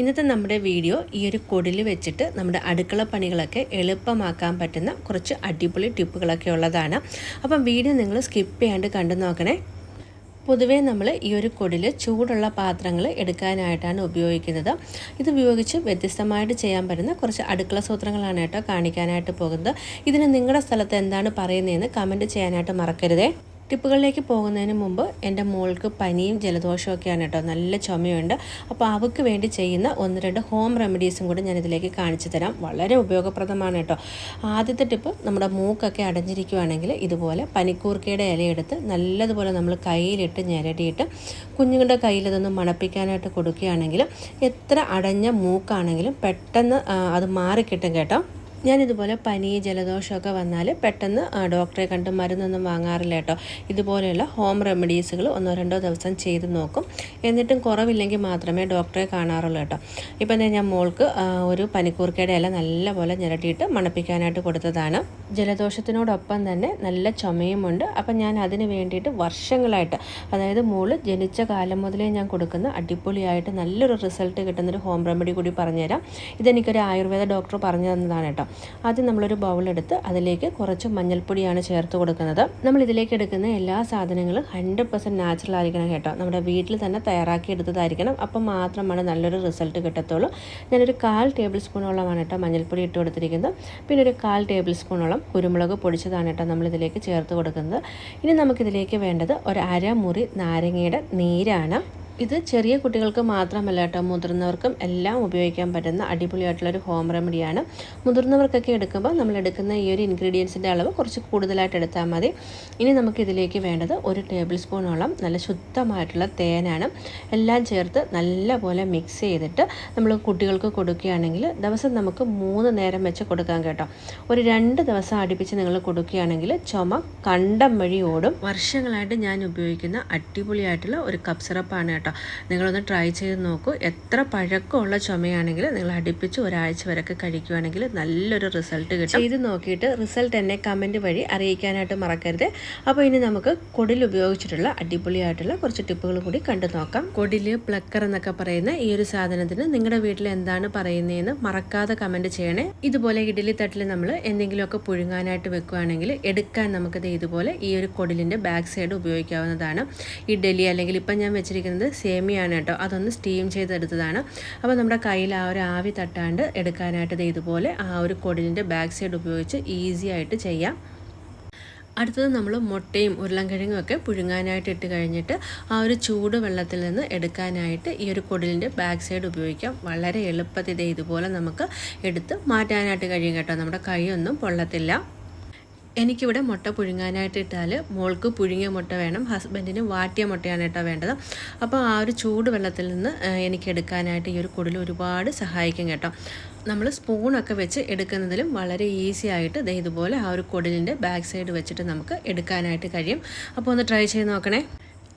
ഇന്നത്തെ നമ്മുടെ വീഡിയോ ഈ ഒരു കൊടിൽ വെച്ചിട്ട് നമ്മുടെ അടുക്കള പണികളൊക്കെ എളുപ്പമാക്കാൻ പറ്റുന്ന കുറച്ച് അടിപൊളി ടിപ്പുകളൊക്കെ ഉള്ളതാണ്. അപ്പം വീഡിയോ നിങ്ങൾ സ്കിപ്പ് ചെയ്യാണ്ട് കണ്ടു നോക്കണേ. പൊതുവേ നമ്മൾ ഈ ഒരു കൊടിൽ ചൂടുള്ള പാത്രങ്ങൾ എടുക്കാനായിട്ടാണ് ഉപയോഗിക്കുന്നത്. ഇത് ഉപയോഗിച്ച് വ്യത്യസ്തമായിട്ട് ചെയ്യാൻ പറ്റുന്ന കുറച്ച് അടുക്കള സൂത്രങ്ങളാണ് കേട്ടോ കാണിക്കാനായിട്ട് പോകുന്നത്. ഇതിന് നിങ്ങളുടെ സ്ഥലത്ത് എന്താണ് പറയുന്നതെന്ന് കമന്റ് ചെയ്യാനായിട്ട് മറക്കരുതേ. ടിപ്പുകളിലേക്ക് പോകുന്നതിന് മുമ്പ് എന്റെ മോൾക്ക് പനിയും ജലദോഷവും ഒക്കെയാണ് കേട്ടോ. നല്ല ചുമയുണ്ട്. അപ്പോൾ അവൾക്ക് വേണ്ടി ചെയ്യുന്ന ഒന്ന് രണ്ട് ഹോം റെമഡീസും കൂടെ ഞാൻ ഇതിലേക്ക് കാണിച്ചു തരാം. വളരെ ഉപയോഗപ്രദമാണ് കേട്ടോ. ആദ്യത്തെ ടിപ്പ് നമ്മുടെ മൂക്കൊക്കെ അടഞ്ഞിരിക്കുകയാണെങ്കിൽ ഇതുപോലെ പനിക്കൂർക്കയുടെ ഇലയെടുത്ത് നല്ലതുപോലെ നമ്മൾ കയ്യിലിട്ട് ഞെരടിയിട്ട് കുഞ്ഞുങ്ങളുടെ കയ്യിൽ ഇതൊന്ന് മണപ്പിക്കാനായിട്ട് കൊടുക്കുകയാണെങ്കിൽ എത്ര അടഞ്ഞ മൂക്കാണെങ്കിലും പെട്ടെന്ന് അത് മാറിക്കിട്ടും കേട്ടോ. ഞാനിതുപോലെ പനി ജലദോഷമൊക്കെ വന്നാൽ പെട്ടെന്ന് ഡോക്ടറെ കണ്ട് മരുന്നൊന്നും വാങ്ങാറില്ല കേട്ടോ. ഇതുപോലെയുള്ള ഹോം റെമഡീസുകൾ ഒന്നോ രണ്ടോ ദിവസം ചെയ്ത് നോക്കും. എന്നിട്ടും കുറവില്ലെങ്കിൽ മാത്രമേ ഡോക്ടറെ കാണാറുള്ളൂ കേട്ടോ. ഇപ്പം ഞാൻ മോൾക്ക് ഒരു പനിക്കൂർക്കയുടെ ഇല നല്ലപോലെ ഞരട്ടിയിട്ട് മണപ്പിക്കാനായിട്ട് കൊടുത്തതാണ്. ജലദോഷത്തിനോടൊപ്പം തന്നെ നല്ല ചുമയുമുണ്ട്. അപ്പം ഞാൻ അതിന് വേണ്ടിയിട്ട് വർഷങ്ങളായിട്ട് അതായത് മോൾ ജനിച്ച കാലം മുതലേ ഞാൻ കൊടുക്കുന്ന അടിപൊളിയായിട്ട് നല്ലൊരു റിസൾട്ട് കിട്ടുന്നൊരു ഹോം റെമഡി കൂടി പറഞ്ഞുതരാം. ഇതെനിക്കൊരു ആയുർവേദ ഡോക്ടർ പറഞ്ഞു തന്നതാണ് കേട്ടോ. ആദ്യം നമ്മളൊരു ബൗളെടുത്ത് അതിലേക്ക് കുറച്ച് മഞ്ഞൾപ്പൊടിയാണ് ചേർത്ത് കൊടുക്കുന്നത്. നമ്മൾ ഇതിലേക്ക് എടുക്കുന്ന എല്ലാ സാധനങ്ങളും ഹൺഡ്രഡ് പെർസെന്റ് നാച്ചുറൽ ആയിരിക്കണം കേട്ടോ. നമ്മുടെ വീട്ടിൽ തന്നെ തയ്യാറാക്കി എടുത്തതായിരിക്കണം. അപ്പം മാത്രമാണ് നല്ലൊരു റിസൾട്ട് കിട്ടത്തുള്ളൂ. ഞാനൊരു കാൽ ടേബിൾ സ്പൂണോളമാണ് കേട്ടോ മഞ്ഞൾപ്പൊടി ഇട്ട് കൊടുത്തിരിക്കുന്നത്. പിന്നെ ഒരു കാൽ ടേബിൾ സ്പൂണോളം കുരുമുളക് പൊടിച്ചതാണ് കേട്ടോ നമ്മളിതിലേക്ക് ചേർത്ത് കൊടുക്കുന്നത്. ഇനി നമുക്കിതിലേക്ക് വേണ്ടത് ഒരു അരമുറി നാരങ്ങയുടെ നീരാണ്. ഇത് ചെറിയ കുട്ടികൾക്ക് മാത്രമല്ല കേട്ടോ. മുതിർന്നവർക്കും എല്ലാം ഉപയോഗിക്കാൻ പറ്റുന്ന അടിപൊളിയായിട്ടുള്ളൊരു ഹോം റെമഡിയാണ് മുതിർന്നവർക്കൊക്കെ എടുക്കുമ്പോൾ നമ്മൾ എടുക്കുന്ന ഈ ഒരു ഇൻഗ്രീഡിയൻസിന്റെ അളവ് കുറച്ച് കൂടുതലായിട്ട് എടുത്താൽ മതി. ഇനി നമുക്ക് ഇതിലേക്ക് വേണ്ടത് ഒരു ടേബിൾ സ്പൂണോളം നല്ല ശുദ്ധമായിട്ടുള്ള തേനാണ്. എല്ലാം ചേർത്ത് നല്ലപോലെ മിക്സ് ചെയ്തിട്ട് നമ്മൾ കുട്ടികൾക്ക് കൊടുക്കുകയാണെങ്കിൽ ദിവസം നമുക്ക് മൂന്ന് നേരം വെച്ച് കൊടുക്കാം കേട്ടോ. ഒരു രണ്ട് ദിവസം അടുപ്പിച്ച് നിങ്ങൾ കൊടുക്കുകയാണെങ്കിൽ ചുമ കണ്ടം വഴി ഓടും. വർഷങ്ങളായിട്ട് ഞാൻ ഉപയോഗിക്കുന്ന അടിപൊളിയായിട്ടുള്ള ഒരു കപ്പ് സിറപ്പാണ് കേട്ടോ. നിങ്ങളൊന്ന് ട്രൈ ചെയ്ത് നോക്കൂ. എത്ര പഴക്കമുള്ള ചുമയാണെങ്കിൽ നിങ്ങൾ അടുപ്പിച്ച് ഒരാഴ്ച വരെയൊക്കെ കഴിക്കുകയാണെങ്കിൽ നല്ലൊരു റിസൾട്ട് കിട്ടും. ചെയ്ത് നോക്കിയിട്ട് റിസൾട്ട് എന്നെ കമന്റ് വഴി അറിയിക്കാനായിട്ട് മറക്കരുത്. അപ്പോൾ ഇനി നമുക്ക് കൊടിൽ ഉപയോഗിച്ചിട്ടുള്ള അടിപൊളിയായിട്ടുള്ള കുറച്ച് ടിപ്പുകളും കൂടി കണ്ടു നോക്കാം. കൊടിൽ പ്ലക്കർ എന്നൊക്കെ പറയുന്ന ഈ ഒരു സാധനത്തിന് നിങ്ങളുടെ വീട്ടിൽ എന്താണ് പറയുന്നതെന്ന് മറക്കാതെ കമന്റ് ചെയ്യണേ. ഇതുപോലെ ഇഡലി തട്ടിൽ നമ്മൾ എന്തെങ്കിലുമൊക്കെ പുഴുങ്ങാനായിട്ട് വെക്കുകയാണെങ്കിൽ എടുക്കാൻ നമുക്കത് ഇതുപോലെ ഈ ഒരു കൊടിലിന്റെ ബാക്ക് സൈഡ് ഉപയോഗിക്കാവുന്നതാണ്. ഇഡലി അല്ലെങ്കിൽ ഇപ്പം ഞാൻ വെച്ചിരിക്കുന്നത് സേമിയാണ് കേട്ടോ അതൊന്ന് സ്റ്റീം ചെയ്തെടുത്തതാണ്. അപ്പോൾ നമ്മുടെ കയ്യിൽ ആ ഒരു ആവി തട്ടാണ്ട് എടുക്കാനായിട്ട് ഇതുപോലെ ആ ഒരു കൊടിലിന്റെ ബാക്ക് സൈഡ് ഉപയോഗിച്ച് ഈസി ആയിട്ട് ചെയ്യാം. അടുത്തത് നമ്മൾ മുട്ടയും ഉരുളൻകിഴങ്ങും ഒക്കെ പുഴുങ്ങാനായിട്ട് ഇട്ട് കഴിഞ്ഞിട്ട് ആ ഒരു ചൂട് വെള്ളത്തിൽ നിന്ന് എടുക്കാനായിട്ട് ഈ ഒരു കൊടിലിന്റെ ബാക്ക് സൈഡ് ഉപയോഗിക്കാം. വളരെ എളുപ്പത്തിൽ ഇതുപോലെ നമുക്ക് എടുത്ത് മാറ്റാനായിട്ട് കഴിയും കേട്ടോ. നമ്മുടെ കൈയൊന്നും പൊള്ളത്തില്ല. എനിക്കിവിടെ മുട്ട പുഴുങ്ങാനായിട്ട് ഇട്ടാൽ മോൾക്ക് പുഴുങ്ങിയ മുട്ട വേണം ഹസ്ബൻഡിന് വാട്ടിയ മുട്ടയാണ് കേട്ടോ വേണ്ടത്. അപ്പോൾ ആ ഒരു ചൂട് വെള്ളത്തിൽ നിന്ന് എനിക്ക് എടുക്കാനായിട്ട് ഈ ഒരു കുടിൽ ഒരുപാട് സഹായിക്കും കേട്ടോ. നമ്മൾ സ്പൂണൊക്കെ വെച്ച് എടുക്കുന്നതിലും വളരെ ഈസി ആയിട്ട് ഇതുപോലെ ആ ഒരു കുടലിന്റെ ബാക്ക് സൈഡ് വെച്ചിട്ട് നമുക്ക് എടുക്കാനായിട്ട് കഴിയും. അപ്പോൾ ഒന്ന് ട്രൈ ചെയ്ത് നോക്കണേ.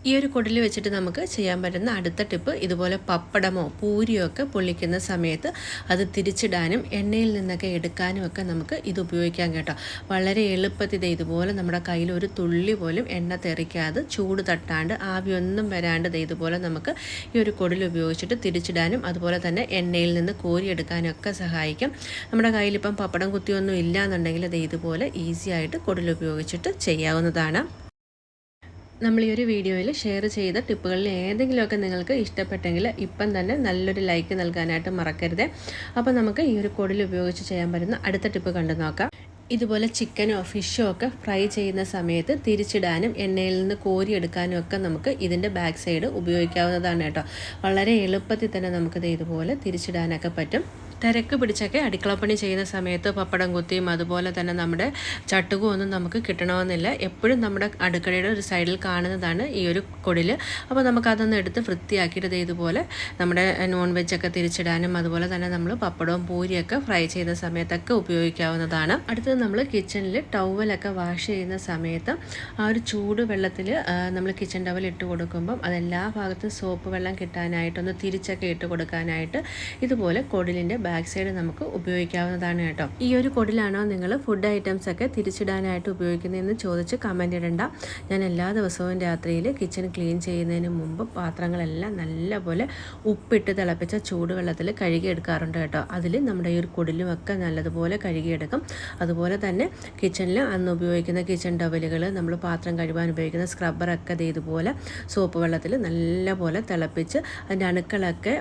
ഈ ഒരു കുടൽ വെച്ചിട്ട് നമുക്ക് ചെയ്യാൻ പറ്റുന്ന അടുത്ത ടിപ്പ് ഇതുപോലെ പപ്പടമോ പൂരിയോ ഒക്കെ പൊള്ളിക്കുന്ന സമയത്ത് അത് തിരിച്ചിടാനും എണ്ണയിൽ നിന്നൊക്കെ എടുക്കാനും ഒക്കെ നമുക്ക് ഇത് ഉപയോഗിക്കാം കേട്ടോ. വളരെ എളുപ്പത്തിൽ ഇതുപോലെ നമ്മുടെ കയ്യിൽ ഒരു തുള്ളി പോലും എണ്ണ തെറിക്കാതെ ചൂട് തട്ടാണ്ട് ആവിയൊന്നും വരാണ്ട് ഇതുപോലെ നമുക്ക് ഈ ഒരു കുടൽ ഉപയോഗിച്ചിട്ട് തിരിച്ചിടാനും അതുപോലെ തന്നെ എണ്ണയിൽ നിന്ന് കോരിയെടുക്കാനും ഒക്കെ സഹായിക്കും. നമ്മുടെ കയ്യിലിപ്പം പപ്പടം കുത്തിയൊന്നും ഇല്ല എന്നുണ്ടെങ്കിൽ അത് ഇതുപോലെ ഈസി ആയിട്ട് കുടൽ ഉപയോഗിച്ചിട്ട് ചെയ്യാവുന്നതാണ്. നമ്മൾ ഈ ഒരു വീഡിയോയിൽ ഷെയർ ചെയ്ത ടിപ്പുകളിൽ ഏതെങ്കിലുമൊക്കെ നിങ്ങൾക്ക് ഇഷ്ടപ്പെട്ടെങ്കിൽ ഇപ്പം തന്നെ നല്ലൊരു ലൈക്ക് നൽകാനായിട്ട് മറക്കരുത്. അപ്പോൾ നമുക്ക് ഈ ഒരു കോഡിൽ ഉപയോഗിച്ച് ചെയ്യാൻ പറ്റുന്ന അടുത്ത ടിപ്പ് കണ്ടു നോക്കാം. ഇതുപോലെ ചിക്കനോ ഫിഷോ ഒക്കെ ഫ്രൈ ചെയ്യുന്ന സമയത്ത് തിരിച്ചിടാനും എണ്ണയിൽ നിന്ന് കോരിയെടുക്കാനും ഒക്കെ നമുക്ക് ഇതിന്റെ ബാക്ക് സൈഡ് ഉപയോഗിക്കാവുന്നതാണ് കേട്ടോ. വളരെ എളുപ്പത്തിൽ തന്നെ നമുക്കിത് ഇതുപോലെ തിരിച്ചിടാനൊക്കെ പറ്റും. തിരക്ക് പിടിച്ചൊക്കെ അടുക്കളപ്പണി ചെയ്യുന്ന സമയത്ത് പപ്പടം കുത്തിയും അതുപോലെ തന്നെ നമ്മുടെ ചട്ടുകും ഒന്നും നമുക്ക് കിട്ടണമെന്നില്ല. എപ്പോഴും നമ്മുടെ അടുക്കളയുടെ ഒരു സൈഡിൽ കാണുന്നതാണ് ഈ ഒരു കൊടിൽ അപ്പോൾ നമുക്കതൊന്ന് എടുത്ത് വൃത്തിയാക്കിയിട്ട് ഇതുപോലെ നമ്മുടെ നോൺ വെജൊക്കെ തിരിച്ചിടാനും അതുപോലെ തന്നെ നമ്മൾ പപ്പടവും പൂരിയൊക്കെ ഫ്രൈ ചെയ്യുന്ന സമയത്തൊക്കെ ഉപയോഗിക്കാവുന്നതാണ്. അടുത്തത് നമ്മൾ കിച്ചണിൽ ടവലൊക്കെ വാഷ് ചെയ്യുന്ന സമയത്ത് ആ ഒരു ചൂട് വെള്ളത്തിൽ നമ്മൾ കിച്ചൺ ടവൽ ഇട്ട് കൊടുക്കുമ്പം അതെല്ലാ ഭാഗത്തും സോപ്പ് വെള്ളം കിട്ടാനായിട്ടൊന്ന് തിരിച്ചൊക്കെ ഇട്ട് കൊടുക്കാനായിട്ട് ഇതുപോലെ കൊടിലിന്റെ ബാക്ക് സൈഡ് നമുക്ക് ഉപയോഗിക്കാവുന്നതാണ് കേട്ടോ. ഈ ഒരു കൊടിലാണോ നിങ്ങൾ ഫുഡ് ഐറ്റംസ് ഒക്കെ തിരിച്ചിടാനായിട്ട് ഉപയോഗിക്കുന്നതെന്ന് ചോദിച്ച് കമന്റ് ഇടണ്ട. ഞാൻ എല്ലാ ദിവസവും രാത്രിയിൽ കിച്ചൺ ക്ലീൻ ചെയ്യുന്നതിന് മുമ്പ് പാത്രങ്ങളെല്ലാം നല്ലപോലെ ഉപ്പിട്ട് തിളപ്പിച്ച ചൂടുവെള്ളത്തിൽ കഴുകിയെടുക്കാറുണ്ട് കേട്ടോ. അതിൽ നമ്മുടെ ഈ ഒരു കുടിലുമൊക്കെ നല്ലതുപോലെ കഴുകിയെടുക്കും. അതുപോലെ തന്നെ കിച്ചണിൽ അന്ന് ഉപയോഗിക്കുന്ന കിച്ചൺ ടവലുകൾ നമ്മൾ പാത്രം കഴുകാൻ ഉപയോഗിക്കുന്ന സ്ക്രബ്ബറൊക്കെ ഇത് ഇതുപോലെ സോപ്പ് വെള്ളത്തിൽ നല്ലപോലെ തിളപ്പിച്ച് അതിന്റെ അണുക്കളൊക്കെ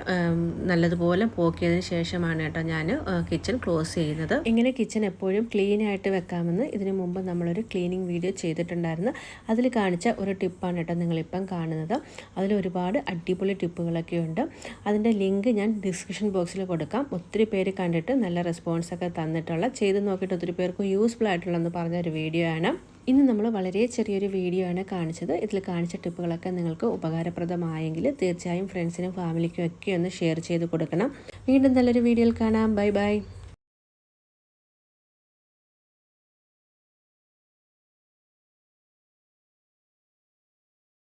നല്ലതുപോലെ പോക്കിയതിന് ശേഷമാണ് കേട്ടോ ഞാൻ കിച്ചൺ ക്ലോസ് ചെയ്യുന്നത്. ഇങ്ങനെ കിച്ചൺ എപ്പോഴും ക്ലീൻ ആയിട്ട് വെക്കാമെന്ന് ഇതിനു മുമ്പ് നമ്മളൊരു ക്ലീനിങ് വീഡിയോ ചെയ്തിട്ടുണ്ടായിരുന്നു. അതിൽ കാണിച്ച ഒരു ടിപ്പാണ് കേട്ടോ നിങ്ങളിപ്പം കാണുന്നത്. അതിൽ ഒരുപാട് അടിപൊളി ടിപ്പുകളൊക്കെ ഉണ്ട്. അതിന്റെ ലിങ്ക് ഞാൻ ഡിസ്ക്രിപ്ഷൻ ബോക്സിൽ കൊടുക്കാം. ഒത്തിരി പേര് കണ്ടിട്ട് നല്ല റെസ്പോൺസ് ഒക്കെ തന്നിട്ടുള്ള ചെയ്ത് നോക്കിയിട്ട് ഒത്തിരി പേർക്ക് യൂസ്ഫുൾ ആയിട്ടുള്ളതെന്ന് പറഞ്ഞ ഒരു വീഡിയോ ആണ്. ഇന്ന് നമ്മൾ വളരെ ചെറിയൊരു വീഡിയോ ആണ് കാണിച്ചത്. ഇതിൽ കാണിച്ച ടിപ്പുകളൊക്കെ നിങ്ങൾക്ക് ഉപകാരപ്രദമായെങ്കിൽ തീർച്ചയായും ഫ്രണ്ട്സിനും ഫാമിലിക്കും ഒക്കെ ഒന്ന് ഷെയർ ചെയ്ത് കൊടുക്കണം. വീണ്ടും നല്ലൊരു വീഡിയോയിൽ കാണാം. Bye bye.